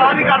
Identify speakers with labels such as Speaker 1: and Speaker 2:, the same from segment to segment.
Speaker 1: ਬਾਹਰ ਹੀ ਕਰ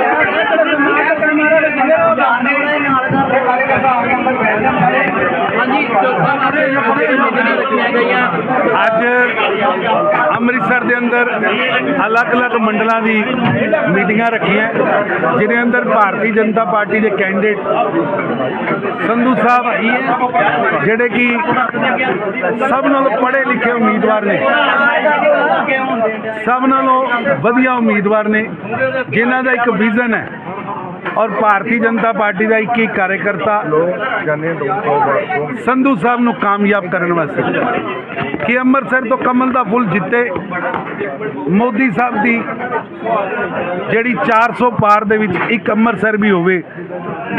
Speaker 1: ਅੱਜ ਅੰਮ੍ਰਿਤਸਰ ਦੇ ਅੰਦਰ ਅਲੱਗ-ਅਲੱਗ ਮੰਡਲਾਂ ਦੀ ਮੀਟਿੰਗਾਂ ਰੱਖੀਆਂ। ਜਿਹਦੇ ਅੰਦਰ ਭਾਰਤੀ ਜਨਤਾ ਪਾਰਟੀ ਦੇ ਕੈਂਡੀਡੇਟ ਸੰਧੂ ਸਾਹਿਬ ਜਿਹੜੇ ਕਿ ਸਭ ਨਾਲੋਂ ਪੜ੍ਹੇ ਲਿਖੇ ਉਮੀਦਵਾਰ ਨੇ। ਸਭ ਨਾਲੋਂ ਵਧੀਆ ਉਮੀਦਵਾਰ ਨੇ, ਜਿਨ੍ਹਾਂ ਦਾ ਇੱਕ ਵਿਜ਼ਨ ਹੈ। ਔਰ ਭਾਰਤੀ ਜਨਤਾ ਪਾਰਟੀ ਦਾ ਇੱਕ ਹੀ ਕਾਰਜਕਰਤਾ ਸੰਧੂ ਸਾਹਿਬ ਨੂੰ ਕਾਮਯਾਬ ਕਰਨ ਵਾਸਤੇ ਕਿ ਅੰਮ੍ਰਿਤਸਰ ਤੋਂ ਕਮਲ ਦਾ ਫੁੱਲ ਜਿੱਤੇ। ਮੋਦੀ ਸਾਹਿਬ ਦੀ ਜਿਹੜੀ 400 ਪਾਰ ਦੇ ਵਿੱਚ ਇੱਕ ਅੰਮ੍ਰਿਤਸਰ ਵੀ ਹੋਵੇ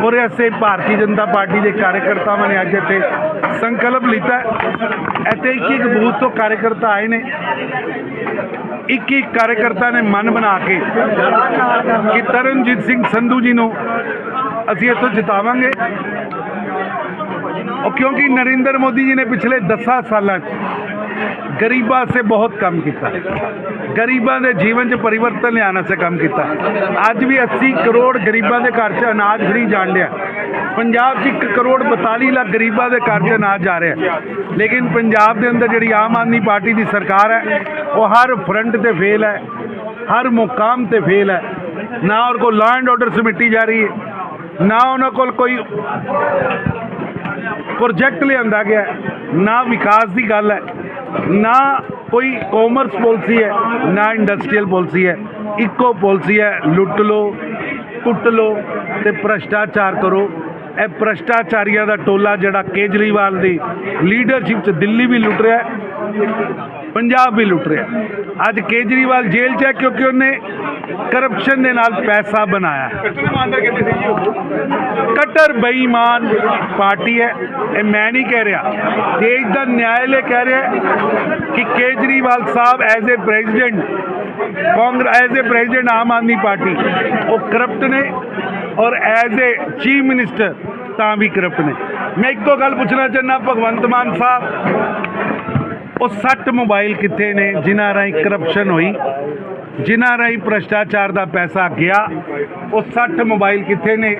Speaker 1: ਔਰ ਐਸੇ ਭਾਰਤੀ ਜਨਤਾ ਪਾਰਟੀ ਦੇ ਕਾਰਜਕਰਤਾਵਾਂ ਨੇ ਅੱਜ ਇੱਥੇ ਸੰਕਲਪ ਲਿੱਤਾ ਇੱਥੇ ਇੱਕ ਇੱਕ ਬੂਥ ਤੋਂ ਕਾਰਜਕਰਤਾ ਆਏ ਨੇ। ਇੱਕ ਇੱਕ ਕਾਰਜਕਰਤਾ ਨੇ ਮਨ ਬਣਾ ਕੇ ਕਿ ਤਰਨਜੀਤ ਸਿੰਘ ਸੰਧੂ ਜੀ ਨੂੰ ਅਸੀਂ ਇੱਥੋਂ ਜਿਤਾਵਾਂਗੇ। ਉਹ ਕਿਉਂਕਿ ਨਰਿੰਦਰ ਮੋਦੀ ਜੀ ਨੇ ਪਿਛਲੇ 10 ਸਾਲਾਂ 'ਚ ਗਰੀਬਾਂ ਸੇ ਬਹੁਤ ਕੰਮ ਕੀਤਾ। ਗਰੀਬਾਂ ਦੇ ਜੀਵਨ 'ਚ ਪਰਿਵਰਤਨ ਲਿਆਉਣ ਵਾਸਤੇ ਕੰਮ ਕੀਤਾ। ਅੱਜ ਵੀ 80 ਕਰੋੜ ਗਰੀਬਾਂ ਦੇ ਘਰ 'ਚ ਅਨਾਜ ਫ੍ਰੀ ਜਾਣ ਲਿਆ ਪੰਜਾਬ 'ਚ 1 ਕਰੋੜ 42 ਲੱਖ ਗਰੀਬਾਂ ਦੇ ਘਰ 'ਚ ਅਨਾਜ ਜਾ ਰਿਹਾ ਲੇਕਿਨ ਪੰਜਾਬ ਦੇ ਅੰਦਰ ਜਿਹੜੀ ਆਮ ਆਦਮੀ ਪਾਰਟੀ ਦੀ ਸਰਕਾਰ ਹੈ, ਉਹ ਹਰ ਫਰੰਟ ਤੇ ਫੇਲ ਹੈ, ਹਰ ਮੁਕਾਮ ਤੇ ਫੇਲ ਹੈ। ਨਾ ਉਹਨਾਂ ਕੋਲ ਲਾਅ ਐਂਡ ਆਰਡਰ ਸਮਿੱਟੀ ਜਾ ਰਹੀ ਹੈ, ਨਾ ਉਹਨਾਂ ਕੋਲ ਕੋਈ ਪ੍ਰੋਜੈਕਟ ਲਿਆਂਦਾ ਗਿਆ ਨਾ ਵਿਕਾਸ ਦੀ ਗੱਲ ਹੈ। ਨਾ ਕੋਈ ਕਾਮਰਸ ਪਾਲਿਸੀ ਹੈ, ਨਾ ਇੰਡਸਟਰੀਅਲ ਪਾਲਿਸੀ ਹੈ। ਇੱਕੋ ਪਾਲਿਸੀ ਹੈ, ਲੁੱਟ ਲਓ, ਕੁੱਟ ਲਓ ਤੇ ਭ੍ਰਸ਼ਟਾਚਾਰ ਕਰੋ। ਇਹ ਭ੍ਰਸ਼ਟਾਚਾਰੀਆਂ ਦਾ ਟੋਲਾ ਜਿਹੜਾ ਕੇਜਰੀਵਾਲ ਦੀ ਲੀਡਰਸ਼ਿਪ 'ਚ ਦਿੱਲੀ ਵੀ ਲੁੱਟ ਰਿਹਾ ਪੰਜਾਬ ਵੀ ਲੁੱਟ ਰਿਹਾ। ਅੱਜ ਕੇਜਰੀਵਾਲ ਜੇਲ੍ਹ 'ਚ ਹੈ ਕਿਉਂਕਿ ਉਹਨੇ ਕਰਪਸ਼ਨ ਦੇ ਨਾਲ ਪੈਸਾ ਬਣਾਇਆ। ਕਟਰ ਬੇਈਮਾਨ ਪਾਰਟੀ ਹੈ। ਇਹ ਮੈਂ ਨਹੀਂ ਕਹਿ ਰਿਹਾ। ਦੇਸ਼ ਦਾ ਨਿਆਇਲੇ ਕਹਿ ਰਿਹਾ ਕਿ Kejriwal Sahib as a president Congress as a president Aam Aadmi party, ਉਹ ਕਰਪਟ ਨੇ ਔਰ ਐਜ਼ ਅ ਚੀਫ ਮਿਨਿਸਟਰ ਤਾਂ ਵੀ ਕਰਪਟ ਨੇ। ਮੈਂ ਇੱਕੋ ਗੱਲ ਪੁੱਛਣਾ ਚਾਹੁੰਦਾ, ਭਗਵੰਤ ਮਾਨ ਸਾਹਿਬ ਉਹ 60 ਮੋਬਾਈਲ ਕਿੱਥੇ ਨੇ ਜਿਨ੍ਹਾਂ ਰਾਹੀਂ ਕਰਪਸ਼ਨ ਹੋਈ ਜਿਨ੍ਹਾਂ ਰਾਹੀਂ ਭ੍ਰਸ਼ਟਾਚਾਰ ਦਾ ਪੈਸਾ ਗਿਆ ਉਹ 60 ਮੋਬਾਈਲ ਕਿੱਥੇ ਨੇ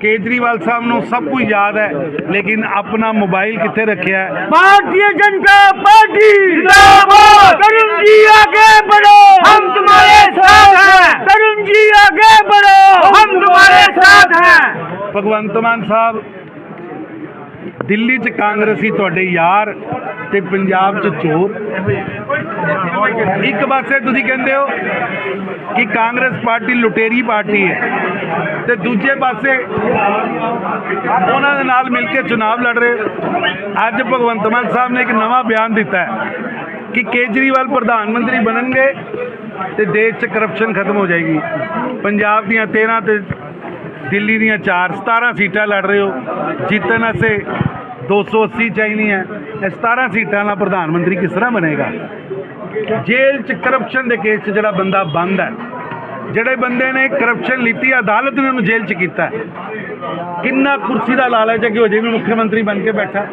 Speaker 1: ਕੇਜਰੀਵਾਲ ਸਾਹਿਬ ਨੂੰ ਸਭ ਕੁਝ ਯਾਦ ਹੈ ਲੇਕਿਨ ਆਪਣਾ ਮੋਬਾਈਲ ਕਿੱਥੇ ਰੱਖਿਆ ਹੈ
Speaker 2: भारतीय जनता पार्टी जिंदाबाद तरुण जी आगे बढ़ो हम तुम्हारे साथ हैं तरुण जी आगे बढ़ो हम तुम्हारे साथ हैं
Speaker 1: ਭਗਵੰਤ ਮਾਨ ਸਾਹਿਬ ਦਿੱਲੀ 'ਚ ਕਾਂਗਰਸੀ ਤੁਹਾਡੇ ਯਾਰ ਤੇ ਪੰਜਾਬ 'ਚ ਚੋਰ। ਇੱਕ ਪਾਸੇ ਤੁਸੀਂ ਕਹਿੰਦੇ ਹੋ ਕਿ ਕਾਂਗਰਸ ਪਾਰਟੀ ਲੁਟੇਰੀ ਪਾਰਟੀ ਹੈ ਤੇ ਦੂਜੇ ਪਾਸੇ ਉਹਨਾਂ ਦੇ ਨਾਲ ਮਿਲ ਕੇ ਚੁਣਾਵ ਲੜ ਰਹੇ ਅੱਜ ਭਗਵੰਤ ਮਾਨ ਸਾਹਿਬ ਨੇ ਇੱਕ ਨਵਾਂ ਬਿਆਨ ਦਿੱਤਾ ਹੈ ਕਿ ਕੇਜਰੀਵਾਲ ਪ੍ਰਧਾਨ ਮੰਤਰੀ ਬਣਨਗੇ ਤੇ ਦੇਸ਼ 'ਚ ਕਰਪਸ਼ਨ ਖਤਮ ਹੋ ਜਾਏਗੀ। ਪੰਜਾਬ ਦੀਆਂ 13 ਤੇ ਦਿੱਲੀ ਦੀਆਂ 4 17 ਸੀਟਾਂ ਲੜ ਰਹੇ ਹੋ। ਜਿੱਤਣ ਵਾਸਤੇ 280 ਹੈ। ਇਹ 17 ਸੀਟਾਂ ਨਾਲ ਪ੍ਰਧਾਨ ਮੰਤਰੀ ਕਿਸ ਤਰ੍ਹਾਂ ਬਣੇਗਾ? ਜੇਲ੍ਹ 'ਚ ਕਰਪਸ਼ਨ ਦੇ ਕੇਸ 'ਚ ਜਿਹੜਾ ਬੰਦਾ ਬੰਦ ਹੈ, ਜਿਹੜੇ ਬੰਦੇ ਨੇ ਕਰਪਸ਼ਨ ਲਿੱਤੀ ਅਦਾਲਤ ਨੇ ਉਹਨੂੰ ਜੇਲ੍ਹ 'ਚ ਕੀਤਾ ਕਿੰਨਾ ਕੁਰਸੀ ਦਾ ਲਾਲਚ ਹੈ ਕਿ ਉਹ ਵੀ ਮੁੱਖ ਮੰਤਰੀ ਬਣ ਕੇ ਬੈਠਾ।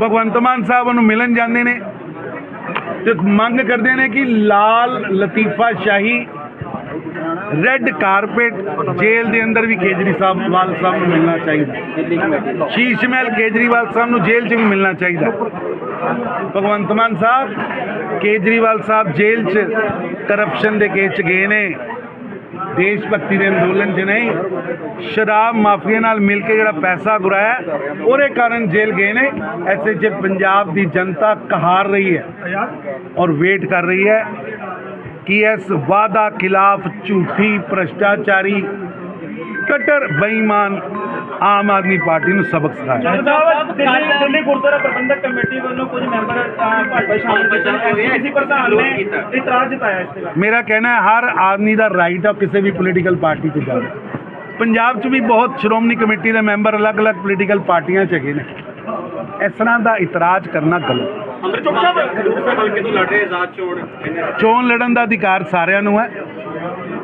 Speaker 1: ਭਗਵੰਤ ਮਾਨ ਸਾਹਿਬ ਉਹਨੂੰ ਮਿਲਣ ਜਾਂਦੇ ਨੇ ਤੇ ਮੰਗ ਕਰਦੇ ਨੇ ਕਿ ਲਾਲ ਲਤੀਫਾ ਸ਼ਾਹੀ ਰੈੱਡ ਕਾਰਪੇਟ ਜੇਲ੍ਹ ਦੇ ਅੰਦਰ ਵੀ ਕੇਜਰੀ ਸਾਹਿਬ ਵਾਲ ਸਾਹਿਬ ਨੂੰ ਮਿਲਣਾ ਚਾਹੀਦਾ। ਸ਼ੀਸ਼ ਮਹਿਲ ਕੇਜਰੀਵਾਲ ਸਾਹਿਬ ਨੂੰ ਜੇਲ੍ਹ 'ਚ ਵੀ ਮਿਲਣਾ ਚਾਹੀਦਾ। ਭਗਵੰਤ ਮਾਨ ਸਾਹਿਬ, ਕੇਜਰੀਵਾਲ ਸਾਹਿਬ ਜੇਲ੍ਹ 'ਚ ਕਰਪਸ਼ਨ ਦੇ ਕੇਸ 'ਚ ਗਏ ਨੇ। ਦੇਸ਼ ਭਗਤੀ ਦੇ ਅੰਦੋਲਨ 'ਚ ਨਹੀਂ। ਸ਼ਰਾਬ ਮਾਫੀਆ ਨਾਲ ਮਿਲ ਕੇ ਜਿਹੜਾ ਪੈਸਾ ਗੁਰਾਇਆ, ਉਹਦੇ ਕਾਰਨ ਜੇਲ੍ਹ ਗਏ ਨੇ। ਐਸੇ 'ਚ ਪੰਜਾਬ ਦੀ ਜਨਤਾ ਕਹਾਰ ਰਹੀ ਹੈ ਔਰ ਵੇਟ ਕਰ ਰਹੀ ਹੈ। ਕਿ ਇਸ ਵਾਦਾ ਖਿਲਾਫ ਝੂਠੀ ਭ੍ਰਸ਼ਟਾਚਾਰੀ ਕਟਰ ਬੇਈਮਾਨ ਆਮ ਆਦਮੀ ਪਾਰਟੀ ਨੂੰ ਸਬਕ ਸਿਖਾਇਆ।
Speaker 3: ਦਿੱਲੀ ਗੁਰਦੁਆਰਾ ਪ੍ਰਬੰਧਕ ਕਮੇਟੀ ਵੱਲੋਂ ਕੁਝ ਮੈਂਬਰ ਭਾਜਪਾ ਸ਼ਾਮਲ ਕਿਸੇ ਪ੍ਰਧਾਨ ਨੇ ਇਤਰਾਜ਼ ਜਤਾਇਆ ਇਸ ਤੇ
Speaker 1: ਮੇਰਾ ਕਹਿਣਾ ਹੈ ਹਰ ਆਦਮੀ ਦਾ ਰਾਈਟ ਹੈ ਕਿਸੇ ਵੀ ਪੋਲੀਟੀਕਲ ਪਾਰਟੀ 'ਚ ਜਾਵੇ। ਪੰਜਾਬ 'ਚ ਵੀ ਬਹੁਤ ਸ਼੍ਰੋਮਣੀ ਕਮੇਟੀ ਦੇ ਮੈਂਬਰ ਅਲੱਗ-ਅਲੱਗ ਪੋਲੀਟੀਕਲ ਪਾਰਟੀਆਂ 'ਚ ਹੈਗੇ ਨੇ। ਇਸ ਤਰ੍ਹਾਂ ਦਾ ਇਤਰਾਜ਼ ਕਰਨਾ ਗਲਤ।
Speaker 3: ਅੰਮ੍ਰਿਤਸਰ ਸਾਹਿਬ ਖਡੂਰ ਸਾਹਿਬ ਹਲਕੇ ਤੋਂ ਲੜ ਰਹੇ ਆਜ਼ਾਦ ਚੋਣ
Speaker 1: ਚੋਣ ਲੜਨ ਦਾ ਅਧਿਕਾਰ ਸਾਰਿਆਂ ਨੂੰ ਹੈ।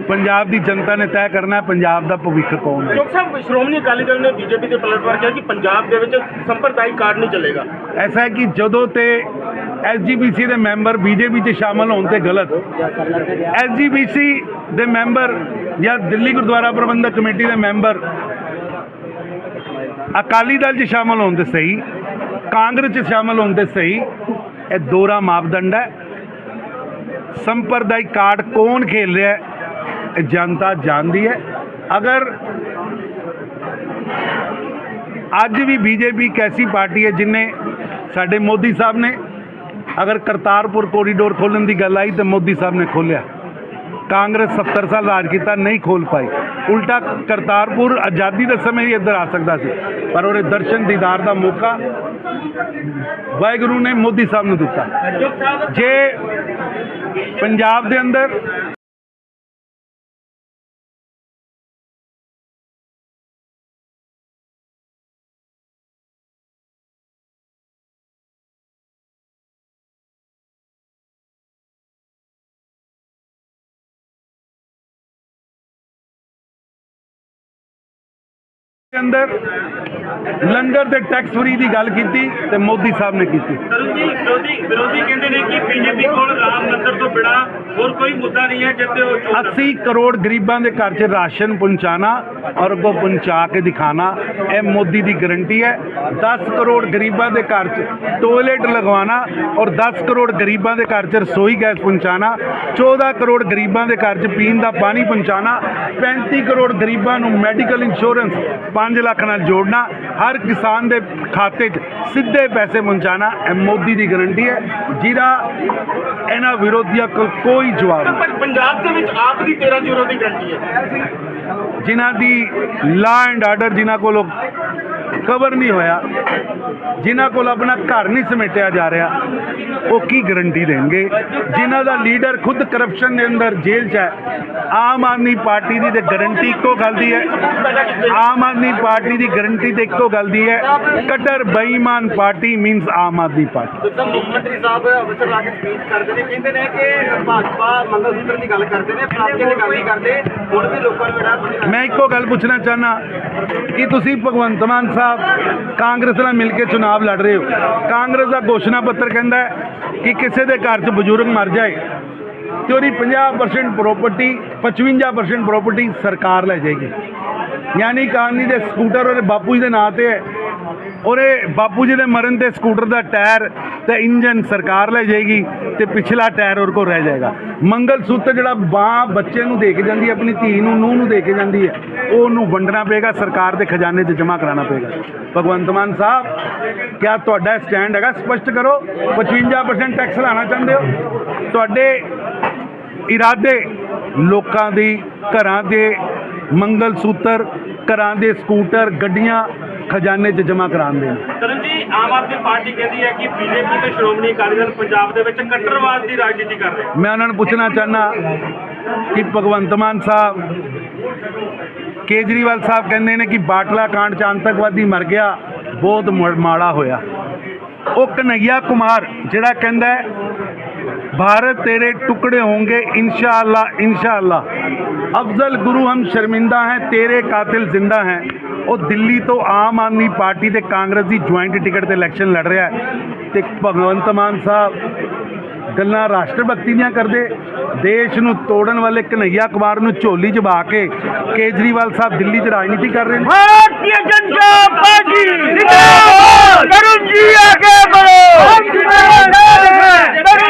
Speaker 1: ਪੰਜਾਬ ਦੀ ਜਨਤਾ ਨੇ ਤੈਅ ਕਰਨਾ ਹੈ ਪੰਜਾਬ ਦਾ ਭਵਿੱਖ ਕੌਣ ਹੈ?
Speaker 3: ਚੌਕ ਸਾਹਿਬ ਸ਼੍ਰੋਮਣੀ ਅਕਾਲੀ ਦਲ ਨੇ ਬੀਜੇਪੀ ਦੇ ਪਲਟਵਾਰ ਕਿਹਾ ਕਿ ਪੰਜਾਬ ਦੇ ਵਿੱਚ ਸੰਪਰਦਾਇ ਕਾਰਡ ਨਹੀਂ ਚੱਲੇਗਾ।
Speaker 1: ਐਸਾ ਹੈ ਕਿ ਜਦੋਂ ਤੇ ਐਸਜੀਪੀਸੀ ਦੇ ਮੈਂਬਰ ਬੀਜੇਪੀ 'ਚ ਸ਼ਾਮਲ ਹੋਣ ਤੇ ਗਲਤ ਐਸਜੀਪੀਸੀ ਦੇ ਮੈਂਬਰ ਜਾਂ ਦਿੱਲੀ ਗੁਰਦੁਆਰਾ ਪ੍ਰਬੰਧਕ ਕਮੇਟੀ ਦੇ ਮੈਂਬਰ ਅਕਾਲੀ ਦਲ 'ਚ ਸ਼ਾਮਲ ਹੋਣ ਤੇ ਸਹੀ ਕਾਂਗਰਸ 'ਚ ਸ਼ਾਮਲ ਹੋਣ ਤੇ ਸਹੀ ਇਹ ਦੋਹਰਾ ਮਾਪਦੰਡ ਹੈ। ਸੰਪਰਦਾਇ ਕਾਰਡ ਕੌਣ ਖੇਲ ਰਿਹਾ ਹੈ? ਇਹ ਜਨਤਾ ਜਾਣਦੀ ਹੈ। ਅਗਰ ਅੱਜ ਵੀ ਬੀਜੇਪੀ ਇੱਕ ਐਸੀ ਪਾਰਟੀ ਹੈ ਜਿਨੇ ਸਾਡੇ ਮੋਦੀ ਸਾਹਿਬ ਨੇ ਅਗਰ ਕਰਤਾਰਪੁਰ ਕੋਰੀਡੋਰ ਖੋਲਣ ਦੀ ਗੱਲ ਆਈ ਤਾਂ ਮੋਦੀ ਸਾਹਿਬ ਨੇ ਖੋਲਿਆ। ਕਾਂਗਰਸ 70 ਸਾਲ ਰਾਜ ਕੀਤਾ, ਨਹੀਂ ਖੋਲ ਪਾਈ। ਉਲਟਾ ਕਰਤਾਰਪੁਰ ਆਜ਼ਾਦੀ ਦੇ ਸਮੇਂ ਵੀ ਇੱਧਰ ਆ ਸਕਦਾ ਸੀ, ਪਰ ਉਹਦੇ ਦਰਸ਼ਨ ਦੀਦਾਰ ਦਾ ਮੌਕਾ ਵਾਹਿਗੁਰੂ ਨੇ ਮੋਦੀ ਸਾਹਿਬ ਨੂੰ ਦਿੱਤਾ। ਜੇ ਪੰਜਾਬ ਦੇ ਅੰਦਰ ਅੰਦਰ ਲੰਗਰ ਤੇ ਟੈਕਸ ਫਰੀ ਦੀ ਗੱਲ ਕੀਤੀ ਤੇ ਮੋਦੀ ਸਾਹਿਬ ਨੇ ਕੀਤੀ।
Speaker 3: ਤਰੁਣ ਜੀ ਵਿਰੋਧੀ ਵਿਰੋਧੀ ਕਹਿੰਦੇ ਨੇ ਕਿ ਬੀਜੇਪੀ ਕੋਲ ਰਾਮ ਮੰਦਰ ਤੋਂ ਬਿਨਾ ਹੋਰ ਕੋਈ ਮੁੱਦਾ ਨਹੀਂ ਹੈ ਜਿੱਤੇ ਉਹ ਚੋਣ
Speaker 1: 80 ਕਰੋੜ ਗਰੀਬਾਂ ਦੇ ਘਰ 'ਚ ਰਾਸ਼ਨ ਪਹੁੰਚਾਣਾ ਔਰ ਅੱਗੋਂ ਪਹੁੰਚਾ ਕੇ ਦਿਖਾਣਾ ਇਹ ਮੋਦੀ ਦੀ ਗਰੰਟੀ ਹੈ। 10 ਕਰੋੜ ਗਰੀਬਾਂ ਦੇ ਘਰ 'ਚ ਟੋਇਲਟ ਲਗਵਾਉਣਾ ਔਰ 10 ਕਰੋੜ ਗਰੀਬਾਂ ਦੇ ਘਰ 'ਚ ਰਸੋਈ ਗੈਸ ਪਹੁੰਚਾਣਾ 14 ਕਰੋੜ ਗਰੀਬਾਂ ਦੇ ਘਰ 'ਚ ਪੀਣ ਦਾ ਪਾਣੀ ਪਹੁੰਚਾਣਾ 35 ਕਰੋੜ ਗਰੀਬਾਂ ਨੂੰ ਮੈਡੀਕਲ ਇੰਸ਼ੋਰੈਂਸ 5 ਲੱਖ ਨਾਲ ਜੋੜਨਾ ਹਰ ਕਿਸਾਨ ਦੇ ਖਾਤੇ 'ਚ ਸਿੱਧੇ ਪੈਸੇ ਪਹੁੰਚਾਣਾ ਮੋਦੀ ਦੀ ਗਰੰਟੀ ਹੈ ਜਿਹਦਾ ਇਹਨਾਂ ਵਿਰੋਧੀਆਂ ਕੋਲ ਕੋਈ ਜਵਾਬ ਨਹੀਂ।
Speaker 3: ਪੰਜਾਬ ਦੇ ਵਿੱਚ ਆਪ ਦੀ 13 ਜ਼ੀਰੋ ਦੀ ਗਰੰਟੀ ਹੈ।
Speaker 1: ਜਿਨ੍ਹਾਂ ਦੀ ਲਾ ਐਂਡ ਆਰਡਰ ਜਿਨ੍ਹਾਂ ਕੋਲ ਕਵਰ ਨਹੀਂ ਹੋਇਆ। ਜਿਨ੍ਹਾਂ ਕੋਲ ਆਪਣਾ ਘਰ ਨਹੀਂ ਸਮੇਟਿਆ ਜਾ ਰਿਹਾ ਉਹ ਕੀ ਗਰੰਟੀ ਦੇਣਗੇ? ਜਿਨ੍ਹਾਂ ਦਾ ਲੀਡਰ ਖੁਦ ਕਰਪਸ਼ਨ ਦੇ ਅੰਦਰ ਜੇਲ੍ਹ 'ਚ ਹੈ ਆਮ ਆਦਮੀ ਪਾਰਟੀ ਦੀ ਤੇ ਗਰੰਟੀ ਇੱਕੋ ਗੱਲ ਦੀ ਹੈ। ਆਮ ਆਦਮੀ ਪਾਰਟੀ ਦੀ ਗਰੰਟੀ ਤੇ ਇੱਕੋ ਗੱਲ ਦੀ ਹੈ ਕਟਰ ਬੇਈਮਾਨ party means Aam Aadmi party.
Speaker 3: ਜਦੋਂ ਮੁੱਖ ਮੰਤਰੀ ਸਾਹਿਬ ਅਵਸਰ ਲਾ ਕੇ ਸਪੀਚ ਕਰਦੇ ਨੇ ਕਹਿੰਦੇ ਨੇ ਕਿ ਭਾਜਪਾ ਮੰਗਲ ਸੂਤਰ ਦੀ ਗੱਲ ਕਰਦੇ ਨੇ ਪ੍ਰਾਪਤੀਆਂ ਦੀ ਗੱਲ ਨਹੀਂ ਕਰਦੇ ਹੁਣ ਵੀ ਲੋਕਾਂ ਨੂੰ ਜਿਹੜਾ
Speaker 1: ਮੈਂ ਇੱਕੋ ਗੱਲ ਪੁੱਛਣਾ ਚਾਹਨਾ ਕਿ ਤੁਸੀਂ ਭਗਵੰਤ ਮਾਨ ਸਾਹਿਬ ਕਾਂਗਰਸ ਨਾਲ ਮਿਲ ਕੇ ਚੁਣਾਵ ਲੜ ਰਹੇ ਹੋ। ਕਾਂਗਰਸ ਦਾ ਘੋਸ਼ਣਾ ਪੱਤਰ ਕਹਿੰਦਾ ਕਿ ਕਿਸੇ ਦੇ ਘਰ 'ਚ ਬਜ਼ੁਰਗ ਮਰ ਜਾਏ ਤੇ ਉਹਦੀ 50% ਪ੍ਰਾਪਰਟੀ 55% ਪ੍ਰਾਪਰਟੀ ਸਰਕਾਰ ਲੈ ਜਾਏਗੀ। ਯਾਨੀ ਕਾਨੀ ਦੇ ਸਕੂਟਰ ਉਹਦੇ ਬਾਪੂ ਜੀ ਦੇ ਨਾਂ ਤੇ ਹੈ। ਉਹਦੇ ਬਾਪੂ ਜੀ ਦੇ ਮਰਨ ਤੇ ਸਕੂਟਰ ਦਾ ਟਾਇਰ ਤੇ ਇੰਜਨ ਸਰਕਾਰ ਲੈ ਜਾਏਗੀ ਤੇ ਪਿਛਲਾ ਟਾਇਰ ਉਹਦੇ ਕੋਲ ਰਹਿ ਜਾਏਗਾ। ਮੰਗਲ ਸੂਤਰ ਜਿਹੜਾ ਬਾਹ ਬੱਚੇ ਨੂੰ ਦੇ ਕੇ ਜਾਂਦੀ ਹੈ, ਆਪਣੀ ਧੀ ਨੂੰ, ਨੂੰਹ ਨੂੰ ਦੇ ਕੇ ਜਾਂਦੀ ਹੈ ਉਹ ਉਹਨੂੰ ਵੰਡਣਾ ਪਏਗਾ, ਸਰਕਾਰ ਦੇ ਖਜ਼ਾਨੇ 'ਚ ਜਮ੍ਹਾਂ ਕਰਾਉਣਾ ਪਏਗਾ। ਭਗਵੰਤ ਮਾਨ ਸਾਹਿਬ, ਕਿਆ ਤੁਹਾਡਾ ਸਟੈਂਡ ਹੈਗਾ? ਸਪਸ਼ਟ ਕਰੋ 55% ਟੈਕਸ ਲਾਣਾ ਚਾਹੁੰਦੇ ਹੋ? ਤੁਹਾਡੇ ਇਰਾਦੇ ਲੋਕਾਂ ਦੀ, ਘਰਾਂ ਦੇ ਮੰਗਲ ਸੂਤਰ ਘਰਾਂ ਦੇ ਸਕੂਟਰ ਗੱਡੀਆਂ ਖਜ਼ਾਨੇ 'ਚ ਜਮ੍ਹਾਂ ਕਰਾਉਂਦੇ ਨੇ।
Speaker 3: ਤਰਨ ਜੀ ਆਮ ਆਦਮੀ ਪਾਰਟੀ ਕਹਿੰਦੀ ਹੈ ਕਿ ਬੀਜੇਪੀ ਤੇ ਸ਼੍ਰੋਮਣੀ ਅਕਾਲੀ ਦਲ ਪੰਜਾਬ ਦੇ ਵਿੱਚ ਕੱਟੜਵਾਦ ਦੀ ਰਾਜਨੀਤੀ ਕਰ ਰਹੇ
Speaker 1: ਮੈਂ ਉਹਨਾਂ ਨੂੰ ਪੁੱਛਣਾ ਚਾਹਨਾ ਕਿ ਭਗਵੰਤ ਮਾਨ ਸਾਹਿਬ ਕੇਜਰੀਵਾਲ ਸਾਹਿਬ ਕਹਿੰਦੇ ਨੇ ਕਿ ਬਾਟਲਾ ਕਾਂਡ ਚ ਆਤੰਕਵਾਦੀ ਮਰ ਗਿਆ ਬਹੁਤ ਮਾੜਾ ਹੋਇਆ। ਉਹ ਕਨਈਆ ਕੁਮਾਰ ਜਿਹੜਾ ਕਹਿੰਦਾ भारत तेरे टुकड़े होंगे इंशाअल्लाह इंशाअल्लाह अफजल गुरु हम शर्मिंदा हैं तेरे कातिल जिंदा हैं ਉਹ ਦਿੱਲੀ ਤੋਂ ਆਮ ਆਦਮੀ ਪਾਰਟੀ ਤੇ ਕਾਂਗਰਸ ਦੀ ਜੁਆਇੰਟ ਟਿਕਟ ਤੇ ਇਲੈਕਸ਼ਨ ਲੜ ਰਿਹਾ ਹੈ ਤੇ ਭਗਵੰਤ ਮਾਨ ਸਾਹਿਬ ਗੱਲਾਂ ਰਾਸ਼ਟਰ ਭਗਤੀ ਦੀਆਂ ਕਰਦੇ ਦੇਸ਼ ਨੂੰ ਤੋੜਨ ਵਾਲੇ ਕਨਈਆ ਕੁਮਾਰ ਨੂੰ ਝੋਲੀ 'ਚ ਪਾ ਕੇ ਕੇਜਰੀਵਾਲ ਸਾਹਿਬ ਦਿੱਲੀ 'ਚ ਰਾਜਨੀਤੀ ਕਰ ਰਹੇ ਨੇ
Speaker 2: भारतीय जनता पार्टी जिंदाबाद तरुण जी आगे बढ़ो हम तुम्हारे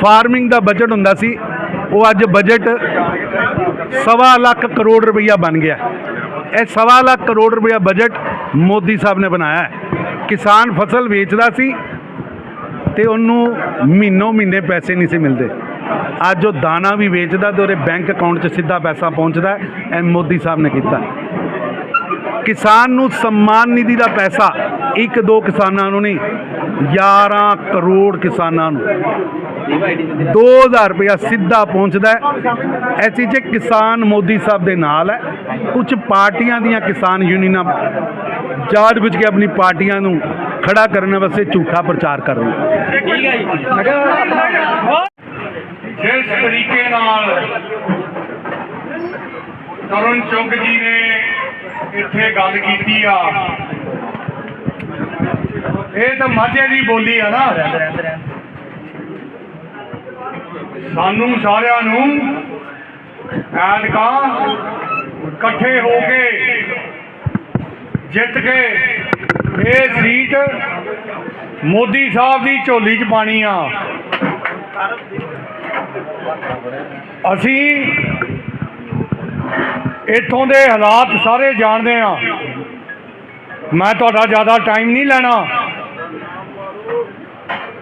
Speaker 1: ਫਾਰਮਿੰਗ ਦਾ ਬਜਟ ਹੁੰਦਾ ਸੀ, ਉਹ ਅੱਜ ਬਜਟ ਸਵਾ ਲੱਖ ਕਰੋੜ ਰੁਪਈਆ ਬਣ ਗਿਆ। ਇਹ ਸਵਾ ਲੱਖ ਕਰੋੜ ਰੁਪਈਆ ਬਜਟ ਮੋਦੀ ਸਾਹਿਬ ਨੇ ਬਣਾਇਆ ਕਿਸਾਨ ਫਸਲ ਵੇਚਦਾ ਸੀ ਤੇ ਉਹਨੂੰ ਮਹੀਨੋ ਮਹੀਨੇ ਪੈਸੇ ਨਹੀਂ ਸੀ ਮਿਲਦੇ। ਅੱਜ ਉਹ ਦਾਣਾ ਵੀ ਵੇਚਦਾ ਤੇ ਉਹਦੇ ਬੈਂਕ ਅਕਾਊਂਟ 'ਚ ਸਿੱਧਾ ਪੈਸਾ ਪਹੁੰਚਦਾ ਐ ਮੋਦੀ ਸਾਹਿਬ ਨੇ ਕੀਤਾ। ਕਿਸਾਨ ਨੂੰ ਸਨਮਾਨ ਨਿਧੀ ਦਾ ਪੈਸਾ ਇੱਕ ਦੋ ਕਿਸਾਨਾਂ ਨੂੰ ਨਹੀਂ 11 ਕਰੋੜ ਕਿਸਾਨਾਂ ਨੂੰ। 2000 ਰੁਪਇਆ ਸਿੱਧਾ ਪਹੁੰਚਦਾ ਹੈ। ਐਸੀ ਜੇ ਕਿਸਾਨ ਮੋਦੀ ਸਾਹਿਬ ਦੇ ਨਾਲ ਹੈ। ਕੁਝ ਪਾਰਟੀਆਂ ਦੀਆਂ ਕਿਸਾਨ ਯੂਨੀਅਨਾਂ ਜਾੜ ਬੁੱਝ ਕੇ ਆਪਣੀ ਪਾਰਟੀਆਂ ਨੂੰ ਖੜਾ ਕਰਨ ਵਾਸਤੇ ਝੂਠਾ ਪ੍ਰਚਾਰ ਕਰ ਰਹੀਆਂ।
Speaker 4: ਜਿਸ ਤਰੀਕੇ ਨਾਲ ਤਰੁਣ ਚੁੱਗ ਜੀ ਨੇ ਇੱਥੇ ਗੱਲ ਕੀਤੀ ਆ, ਇਹ ਤਾਂ ਮਾਝੇ ਦੀ ਬੋਲੀ ਆ ਨਾ। ਸਾਨੂੰ ਸਾਰਿਆਂ ਨੂੰ ਐਤਕਾਂ ਇਕੱਠੇ ਹੋ ਕੇ ਜਿੱਤ ਕੇ ਇਹ ਸੀਟ ਮੋਦੀ ਸਾਹਿਬ ਦੀ ਝੋਲੀ 'ਚ ਪਾਣੀ ਆ। ਅਸੀਂ ਇੱਥੋਂ ਦੇ ਹਾਲਾਤ ਸਾਰੇ ਜਾਣਦੇ ਆ। ਮੈਂ ਤੁਹਾਡਾ ਜ਼ਿਆਦਾ ਟਾਈਮ ਨਹੀਂ ਲੈਣਾ।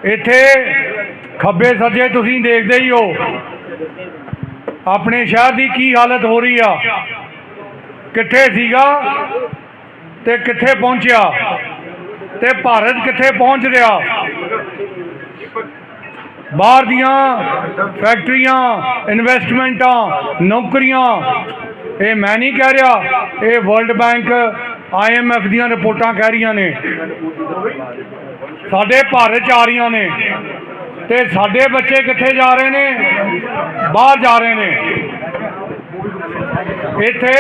Speaker 4: ਇੱਥੇ ਖੱਬੇ ਸੱਜੇ ਤੁਸੀਂ ਦੇਖਦੇ ਹੀ ਹੋ। ਆਪਣੇ ਸ਼ਹਿਰ ਦੀ ਕੀ ਹਾਲਤ ਹੋ ਰਹੀ ਆ? ਕਿੱਥੇ ਸੀਗਾ ਤੇ ਕਿੱਥੇ ਪਹੁੰਚਿਆ? ਤੇ ਭਾਰਤ ਕਿੱਥੇ ਪਹੁੰਚ ਰਿਹਾ? ਬਾਹਰ ਦੀਆਂ ਫੈਕਟਰੀਆਂ ਇਨਵੈਸਟਮੈਂਟਾਂ ਨੌਕਰੀਆਂ, ਇਹ ਮੈਂ ਨਹੀਂ ਕਹਿ ਰਿਹਾ, ਇਹ ਵਰਲਡ ਬੈਂਕ ਆਈਐਮਐਫ ਦੀਆਂ ਰਿਪੋਰਟਾਂ ਕਹਿ ਰਹੀਆਂ ਨੇ। ਸਾਡੇ ਭਾਰਤ ਚ ਆ ਰਹੀਆਂ ਨੇ। ਤੇ ਸਾਡੇ ਬੱਚੇ ਕਿੱਥੇ ਜਾ ਰਹੇ ਨੇ? ਬਾਹਰ ਜਾ ਰਹੇ ਨੇ। ਇੱਥੇ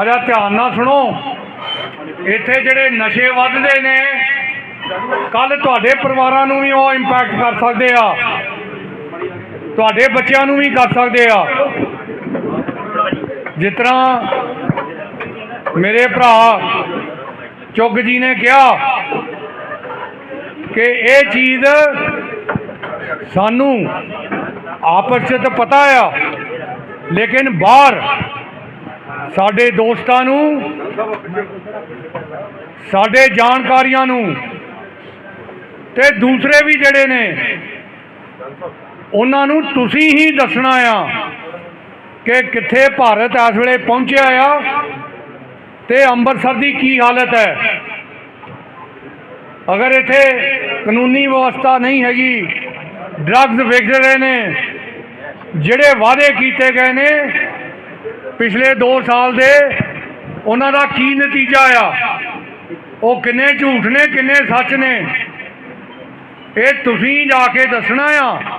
Speaker 4: ਆਜਾ ਧਿਆਨ ਨਾਲ ਸੁਣੋ। ਇੱਥੇ ਜਿਹੜੇ ਨਸ਼ੇ ਵੱਧਦੇ ਨੇ ਕੱਲ ਤੁਹਾਡੇ ਪਰਿਵਾਰਾਂ ਨੂੰ ਵੀ ਉਹ ਇੰਪੈਕਟ ਕਰ ਸਕਦੇ ਆ। ਤੁਹਾਡੇ ਬੱਚਿਆਂ ਨੂੰ ਵੀ ਕਰ ਸਕਦੇ ਆ। ਜਿਸ ਤਰ੍ਹਾਂ ਮੇਰੇ ਭਰਾ ਚੁੱਗ ਜੀ ਨੇ ਕਿਹਾ ਕਿ ਇਹ ਚੀਜ਼ ਸਾਨੂੰ ਆਪਸ 'ਚ ਤਾਂ ਪਤਾ ਆ, ਲੇਕਿਨ ਬਾਹਰ ਸਾਡੇ ਦੋਸਤਾਂ ਨੂੰ, ਸਾਡੇ ਜਾਣਕਾਰੀਆਂ ਨੂੰ ਤੇ ਦੂਸਰੇ ਵੀ ਜਿਹੜੇ ਨੇ, ਉਹਨਾਂ ਨੂੰ ਤੁਸੀਂ ਹੀ ਦੱਸਣਾ ਆ ਕਿ ਕਿੱਥੇ ਭਾਰਤ ਇਸ ਵੇਲੇ ਪਹੁੰਚਿਆ ਆ ਤੇ ਅੰਮ੍ਰਿਤਸਰ ਦੀ ਕੀ ਹਾਲਤ ਹੈ। ਅਗਰ ਇੱਥੇ ਕਾਨੂੰਨੀ ਵਿਵਸਥਾ ਨਹੀਂ ਹੈਗੀ ਡਰੱਗਸ ਵਿਕ ਰਹੇ ਨੇ, ਜਿਹੜੇ ਵਾਅਦੇ ਕੀਤੇ ਗਏ ਨੇ, ਪਿਛਲੇ 2 ਸਾਲ ਦੇ, ਉਹਨਾਂ ਦਾ ਕੀ ਨਤੀਜਾ ਆ? ਉਹ ਕਿੰਨੇ ਝੂਠ ਨੇ, ਕਿੰਨੇ ਸੱਚ ਨੇ? ਇਹ ਤੁਸੀਂ ਜਾ ਕੇ ਦੱਸਣਾ ਆ,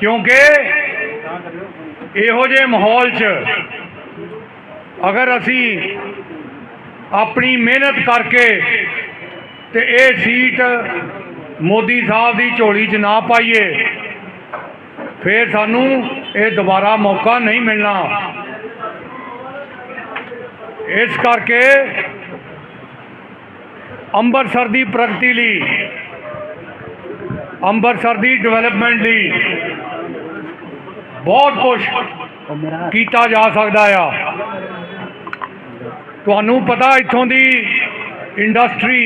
Speaker 4: ਕਿਉਂਕਿ ਇਹੋ ਜਿਹੇ ਮਾਹੌਲ 'ਚ ਅਗਰ ਅਸੀਂ ਆਪਣੀ ਮਿਹਨਤ ਕਰਕੇ ਤੇ ਇਹ ਸੀਟ ਮੋਦੀ ਸਾਹਿਬ ਦੀ ਝੋਲੀ 'ਚ ਨਾ ਪਾਈਏ। ਫਿਰ ਸਾਨੂੰ ਇਹ ਦੁਬਾਰਾ ਮੌਕਾ ਨਹੀਂ ਮਿਲਣਾ। ਇਸ ਕਰਕੇ ਅੰਮ੍ਰਿਤਸਰ ਦੀ ਪ੍ਰਗਤੀ ਲਈ, ਅੰਮ੍ਰਿਤਸਰ ਦੀ ਡਿਵੈਲਪਮੈਂਟ ਲਈ ਬਹੁਤ ਕੁਝ ਕੀਤਾ ਜਾ ਸਕਦਾ ਆ। ਤੁਹਾਨੂੰ ਪਤਾ ਇੱਥੋਂ ਦੀ ਇੰਡਸਟਰੀ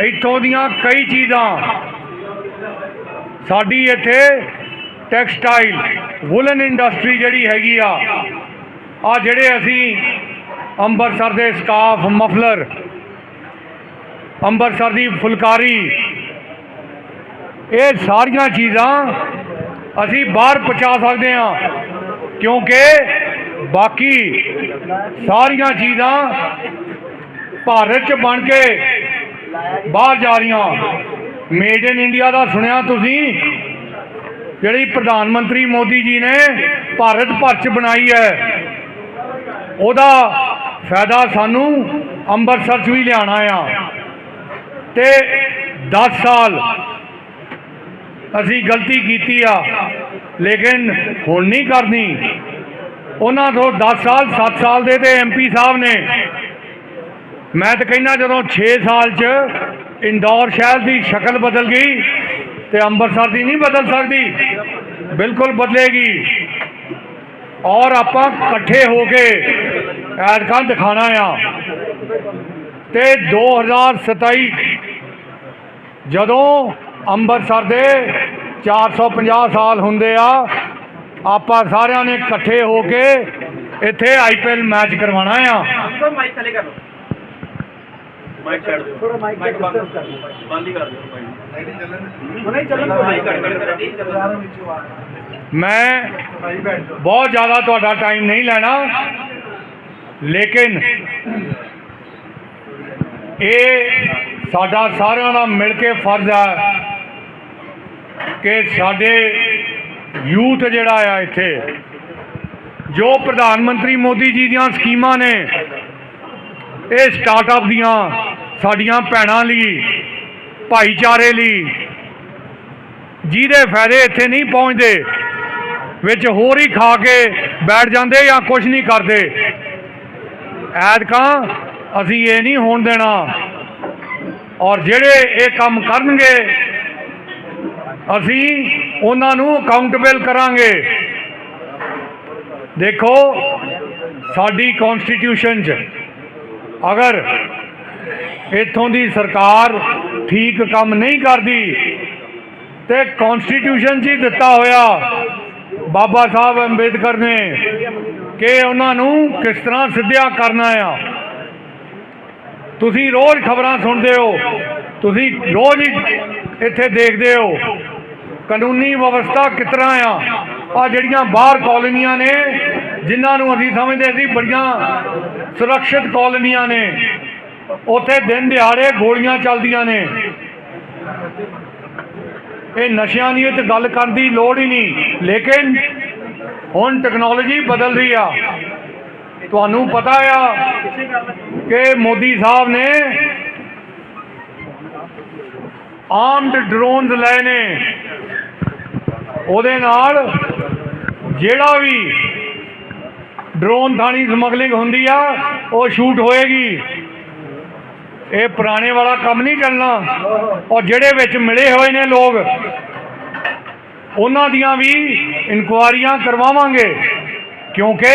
Speaker 4: ਇੱਥੋਂ ਦੀਆਂ ਕਈ ਚੀਜ਼ਾਂ। ਸਾਡੀ ਇੱਥੇ ਟੈਕਸਟਾਈਲ, ਵੁਲਨ ਇੰਡਸਟਰੀ ਜਿਹੜੀ ਹੈਗੀ ਆ ਆ ਜਿਹੜੇ ਅਸੀਂ ਅੰਮ੍ਰਿਤਸਰ ਦੇ ਸਕਾਫ ਮਫਲਰ ਅੰਮ੍ਰਿਤਸਰ ਦੀ ਫੁਲਕਾਰੀ, ਇਹ ਸਾਰੀਆਂ ਚੀਜ਼ਾਂ ਅਸੀਂ ਬਾਹਰ ਪਹੁੰਚਾ ਸਕਦੇ ਹਾਂ, ਕਿਉਂਕਿ ਬਾਕੀ ਸਾਰੀਆਂ ਚੀਜ਼ਾਂ ਭਾਰਤ 'ਚ ਬਣ ਕੇ ਬਾਹਰ ਜਾ ਰਹੀਆਂ। ਮੇਡ ਇਨ ਇੰਡੀਆ ਦਾ ਸੁਣਿਆ ਤੁਸੀਂ? ਜਿਹੜੀ ਪ੍ਰਧਾਨ ਮੰਤਰੀ ਮੋਦੀ ਜੀ ਨੇ ਭਾਰਤ ਭਰ 'ਚ ਬਣਾਈ ਹੈ, ਉਹਦਾ ਫਾਇਦਾ ਸਾਨੂੰ ਅੰਮ੍ਰਿਤਸਰ 'ਚ ਵੀ ਲਿਆਣਾ ਆ। ਤੇ 10 ਸਾਲ ਅਸੀਂ ਗਲਤੀ ਕੀਤੀ ਆ, ਲੇਕਿਨ ਹੁਣ ਨਹੀਂ ਕਰਨੀ। ਉਹਨਾਂ ਤੋਂ 10 ਸਾਲ 7 ਸਾਲ ਦੇ ਤੇ ਐਮਪੀ ਸਾਹਿਬ ਨੇ ਮੈਂ ਤਾਂ ਕਹਿੰਦਾ ਜਦੋਂ 6 ਸਾਲ 'ਚ ਇੰਦੌਰ ਸ਼ਹਿਰ ਦੀ ਸ਼ਕਲ ਬਦਲ ਗਈ ਤੇ ਅੰਮ੍ਰਿਤਸਰ ਦੀ ਨਹੀਂ ਬਦਲ ਸਕਦੀ, ਬਿਲਕੁਲ ਬਦਲੇਗੀ। ਔਰ ਆਪਾਂ ਇਕੱਠੇ ਹੋ ਕੇ ਐਤਕਾਂ ਦਿਖਾਣਾ ਆ। ਤੇ 2027 ਜਦੋਂ ਅੰਮ੍ਰਿਤਸਰ ਦੇ 450 ਸਾਲ ਹੁੰਦੇ ਆ, ਆਪਾਂ ਸਾਰਿਆਂ ਨੇ ਇਕੱਠੇ ਹੋ ਕੇ ਇੱਥੇ ਆਈਪੀਐਲ ਮੈਚ ਕਰਵਾਉਣਾ ਆ।
Speaker 3: ਮਾਈਕ ਥੱਲੇ ਕਰ ਲਓ ਮਾਈਕ ਛੱਡ ਦਿਓ ਥੋੜਾ ਮਾਈਕ ਬੰਦ ਬੰਦ ਹੀ ਕਰ ਦਿਓ ਮਾਈਕ ਨਹੀਂ ਚੱਲਣ ਮਾਈਕ ਕੱਟ ਕੱਟ ਕਰ ਨਹੀਂ ਚੱਲਣ
Speaker 4: ਮੈਂ ਬਹੁਤ ਜ਼ਿਆਦਾ ਤੁਹਾਡਾ ਟਾਈਮ ਨਹੀਂ ਲੈਣਾ। ਲੇਕਿਨ ਇਹ ਸਾਡਾ ਸਾਰਿਆਂ ਦਾ ਮਿਲ ਕੇ ਫਰਜ਼ ਹੈ ਕਿ ਸਾਡੇ ਯੂਥ ਜਿਹੜਾ ਆ ਇੱਥੇ ਜੋ ਪ੍ਰਧਾਨ ਮੰਤਰੀ ਮੋਦੀ ਜੀ ਦੀਆਂ ਸਕੀਮਾਂ ਨੇ ਇਹ ਸਟਾਰਟਅਪ ਦੀਆਂ ਸਾਡੀਆਂ ਭੈਣਾਂ ਲਈ, ਭਾਈਚਾਰੇ ਲਈ, ਜਿਹਦੇ ਫਾਇਦੇ ਇੱਥੇ ਨਹੀਂ ਪਹੁੰਚਦੇ, ਵਿੱਚ ਹੋਰ ਹੀ ਖਾ ਕੇ ਬੈਠ ਜਾਂਦੇ ਜਾਂ ਕੁਝ ਨਹੀਂ ਕਰਦੇ। ਐਤਕਾਂ ਅਸੀਂ ਇਹ ਨਹੀਂ ਹੋਣ ਦੇਣਾ। ਔਰ ਜਿਹੜੇ ਇਹ ਕੰਮ ਕਰਨਗੇ, ਅਸੀਂ ਉਹਨਾਂ ਨੂੰ ਅਕਾਊਂਟੇਬਲ ਕਰਾਂਗੇ। ਦੇਖੋ, ਸਾਡੀ ਕਨਸਟੀਟਿਊਸ਼ਨ 'ਚ ਅਗਰ ਇੱਥੋਂ ਦੀ ਸਰਕਾਰ ਠੀਕ ਕੰਮ ਨਹੀਂ ਕਰਦੀ ਤੇ ਕਨਸਟੀਟਿਊਸ਼ਨ 'ਚ ਹੀ ਦਿੱਤਾ ਹੋਇਆ ਬਾਬਾ ਸਾਹਿਬ ਅੰਬੇਦਕਰ ਨੇ ਕਿ ਉਹਨਾਂ ਨੂੰ ਕਿਸ ਤਰ੍ਹਾਂ ਸਿੱਧਿਆ ਕਰਨਾ ਆ। ਤੁਸੀਂ ਰੋਜ਼ ਖਬਰਾਂ ਸੁਣਦੇ ਹੋ, ਤੁਸੀਂ ਰੋਜ਼ ਹੀ ਇੱਥੇ ਦੇਖਦੇ ਹੋ, ਕਾਨੂੰਨੀ ਵਿਵਸਥਾ ਕਿਸ ਤਰ੍ਹਾਂ ਆ। ਆ ਜਿਹੜੀਆਂ ਬਾਹਰ ਕਾਲੋਨੀਆਂ ਨੇ ਜਿਨ੍ਹਾਂ ਨੂੰ ਅਸੀਂ ਸਮਝਦੇ ਸੀ ਬੜੀਆਂ ਸੁਰੱਖਿਅਤ ਕਾਲੋਨੀਆਂ ਨੇ, ਉੱਥੇ ਦਿਨ ਦਿਹਾੜੇ ਗੋਲੀਆਂ ਚੱਲਦੀਆਂ ਨੇ। ਇਹ ਨਸ਼ਿਆਂ ਦੀ ਤੇ ਗੱਲ ਕਰਨ ਦੀ ਲੋੜ ਹੀ ਨਹੀਂ, ਲੇਕਿਨ ਹੁਣ ਟੈਕਨੋਲੋਜੀ ਬਦਲ ਰਹੀ ਆ। ਤੁਹਾਨੂੰ ਪਤਾ ਆ ਕਿ ਮੋਦੀ ਸਾਹਿਬ ਨੇ ਆਰਮਡ ਡਰੋਨਸ ਲਏ ਨੇ। ਉਹਦੇ ਨਾਲ ਜਿਹੜਾ ਵੀ ਡਰੋਨ ਥਾਣੀ ਸਮਗਲਿੰਗ ਹੁੰਦੀ ਆ, ਉਹ ਸ਼ੂਟ ਹੋਏਗੀ। ਇਹ ਪੁਰਾਣੇ ਵਾਲਾ ਕੰਮ ਨਹੀਂ ਚੱਲਣਾ। ਔਰ ਜਿਹੜੇ ਵਿੱਚ ਮਿਲੇ ਹੋਏ ਨੇ ਲੋਕ, ਉਹਨਾਂ ਦੀਆਂ ਵੀ ਇਨਕੁਆਰੀਆਂ ਕਰਵਾਵਾਂਗੇ। ਕਿਉਂਕਿ